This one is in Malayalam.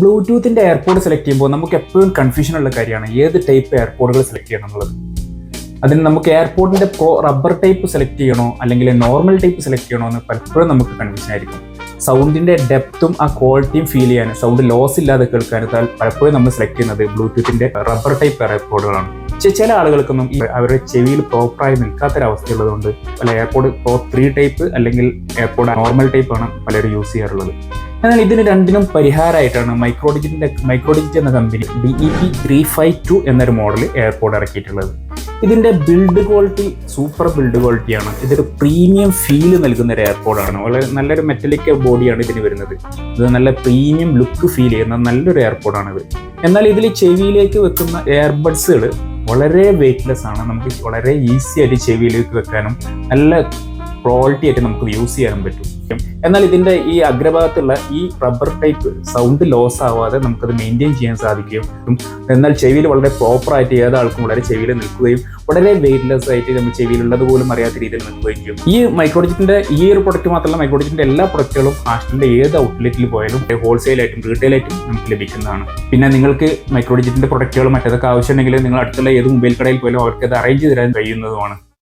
ബ്ലൂടൂത്തിന്റെ എയർപോഡ് സെലക്ട് ചെയ്യുമ്പോൾ നമുക്ക് എപ്പോഴും കൺഫ്യൂഷൻ ഉള്ള കാര്യമാണ് ഏത് ടൈപ്പ് എയർപോഡുകൾ സെലക്ട് ചെയ്യണം എന്നുള്ളത്. അതിന് നമുക്ക് എയർപോർട്ടിന്റെ പ്രോ റബ്ബർ ടൈപ്പ് സെലക്ട് ചെയ്യണോ അല്ലെങ്കിൽ നോർമൽ ടൈപ്പ് സെലക്ട് ചെയ്യണോ എന്ന് പലപ്പോഴും നമുക്ക് കൺഫ്യൂഷൻ ആയിരിക്കും. സൗണ്ടിന്റെ ഡെപ്തും ആ ക്വാളിറ്റിയും ഫീൽ ചെയ്യാൻ സൗണ്ട് ലോസ് ഇല്ലാതെ കേൾക്കാൻ പലപ്പോഴും നമ്മൾ സെലക്ട് ചെയ്യുന്നത് ബ്ലൂടൂത്തിന്റെ റബ്ബർ ടൈപ്പ് എയർപോഡുകളാണ് പക്ഷേ ചില ആളുകൾക്കൊന്നും അവരുടെ ചെവിയിൽ പ്രോപ്പറായി നിൽക്കാത്തൊരവസ്ഥയുള്ളതുകൊണ്ട് പല എയർപോഡ് പ്രോ ത്രീ ടൈപ്പ് അല്ലെങ്കിൽ എയർപോഡ് നോർമൽ ടൈപ്പ് ആണ് പലരും യൂസ് ചെയ്യാറുള്ളത്. എന്നാൽ ഇതിന് രണ്ടിനും പരിഹാരമായിട്ടാണ് മൈക്രോഡിജിറ്റിന്റെ മൈക്രോഡിജിറ്റ് എന്ന company D E P three five two എന്നൊരു മോഡൽ എയർപോഡ് ഇറക്കിയിട്ടുള്ളത്. ഇതിന്റെ ബിൽഡ് ക്വാളിറ്റി സൂപ്പർ ബിൽഡ് ക്വാളിറ്റിയാണ് ഇതൊരു പ്രീമിയം ഫീൽ നൽകുന്ന ഒരു എയർപോഡാണ് വളരെ നല്ലൊരു മെറ്റലിക് ബോഡിയാണ് ഇതിന് വരുന്നത്. ഇത് നല്ല പ്രീമിയം ലുക്ക് ഫീൽ ചെയ്യുന്ന നല്ലൊരു എയർപോഡാണിത് എന്നാൽ ഇതിൽ ചെവിയിലേക്ക് വെക്കുന്ന എയർബഡ്സുകൾ വളരെ വെയ്റ്റ്ലെസ് ആണ്. നമുക്ക് വളരെ ഈസി ആയിട്ട് ചെവിയിലേക്ക് വെക്കാനും നല്ല ക്വാളിറ്റി ആയിട്ട് നമുക്ക് യൂസ് ചെയ്യാനും പറ്റും. എന്നാൽ ഇതിന്റെ ഈ അഗ്രഭാഗത്തുള്ള ഈ റബ്ബർ ടൈപ്പ് സൗണ്ട് ലോസ് ആവാതെ നമുക്കത് മെയിന്റെയിൻ ചെയ്യാൻ സാധിക്കും എന്നാൽ ചെവിയിൽ വളരെ പ്രോപ്പറായിട്ട് ഏതാൾക്കും വളരെ ചെവിയിൽ നിൽക്കുകയും വളരെ വെയിറ്റ്ലെസ് ആയിട്ട് നമ്മൾ ചെവിയിലുള്ളത് പോലും അറിയാത്ത രീതിയിൽ നിൽക്കുകയും ചെയ്യും. ഈ മൈക്രോഡിജിറ്റിന്റെ ഈ ഒരു പ്രൊഡക്റ്റ് മാത്രമല്ല മൈക്രോഡിജിറ്റിന്റെ എല്ലാ പ്രൊഡക്റ്റുകളും ആഷ്ടിന്റെ ഏത് ഔട്ട്ലെറ്റിൽ പോയാലും റീറ്റെയിൽ ആയിട്ടും നമുക്ക് ലഭിക്കുന്നതാണ്. പിന്നെ നിങ്ങൾക്ക് മൈക്രോഡിജിറ്റിന്റെ പ്രൊഡക്റ്റുകൾ മറ്റേതൊക്കെ ആവശ്യമുണ്ടെങ്കിൽ നിങ്ങൾ അടുത്തുള്ള ഏത് മൊബൈൽ കടയിൽ പോയാലും അവർക്ക് അത് അറേഞ്ച് തരാൻ കഴിയുന്നതുമാണ്.